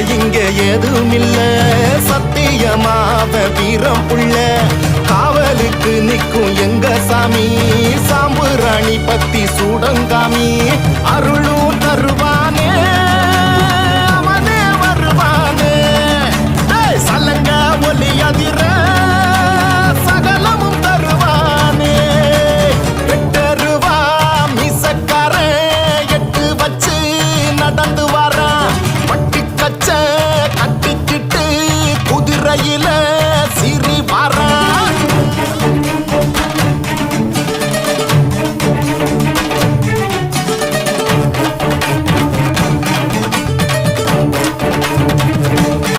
எதுவும் இல்ல சத்தியமாக வீரம் புள்ள காவலுக்கு நிற்கும் எங்க சாமி? சாம்புராணி பத்தி சூடங்காமி அருளும்